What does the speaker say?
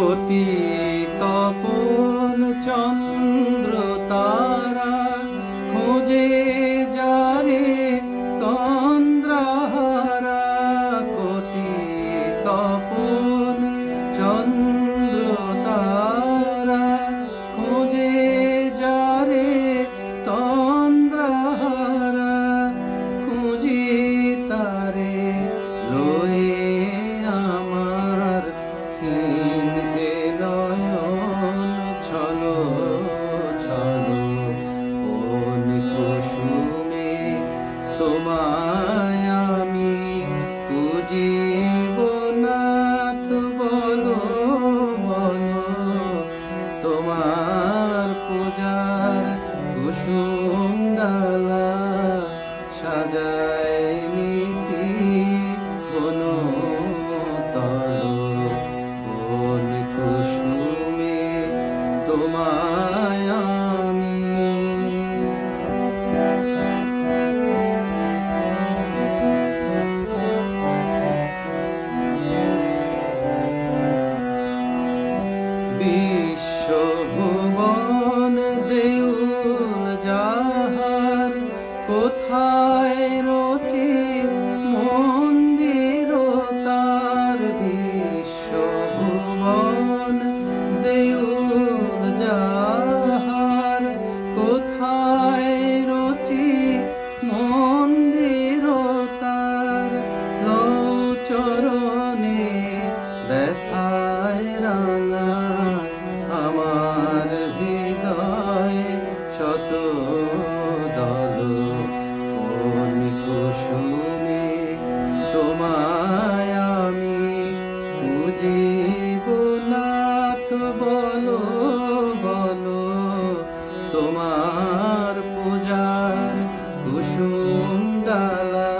গতি তপন চন্দ্র তোমায় আমি পুজি বলো বলো তোমার পূজার কুসুম ডালা।